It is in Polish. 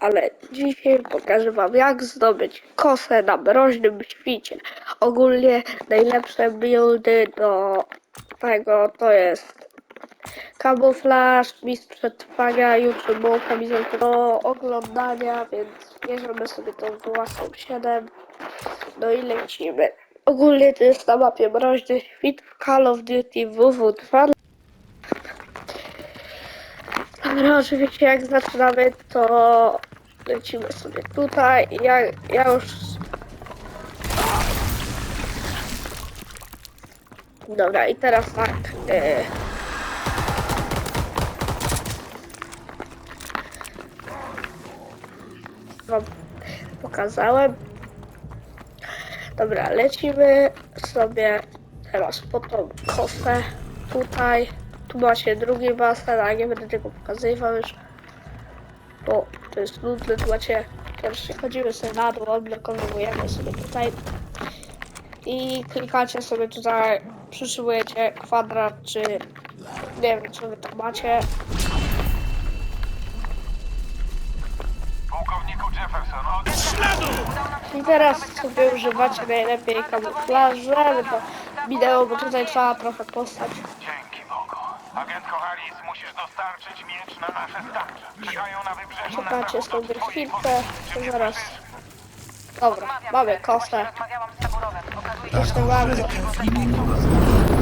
Ale dzisiaj pokażę wam jak zdobyć kosę na mroźnym świcie. Ogólnie najlepsze buildy do tego to jest kamuflaż, mistrz przetrwania, YouTube, kamizelka do oglądania, więc bierzemy sobie tą własną 7. No i lecimy. Ogólnie to jest na mapie mroźny świt w Call of Duty WW2. Dobra, oczywiście jak zaczynamy, to lecimy sobie tutaj. Ja, ja już. Dobra, i teraz tak. E... Wam pokazałem. Dobra, lecimy sobie teraz po tą kosę tutaj. Tu macie drugi basen, ale nie będę tego pokazywał już, bo to jest nudne. Tu macie pierwszy, chodzimy sobie na dół, odblokowujemy sobie tutaj i klikacie sobie tutaj, przyszykujecie kwadrat, czy nie wiem, co wy tam macie. Pułkowniku Jefferson, od... I teraz sobie używacie najlepiej kamuflaże, aby to wideo, bo tutaj trzeba trochę postać. Agentko Harris, musisz dostarczyć miecz na nasze starcze. Czekają na wybrzeżu na zachód od sobie twojej chwilkę, pozycji. Zaraz. Dobra, mamy kosę. Rozmawiałam z Taburowem. Okazuje się, Proszę bardzo. że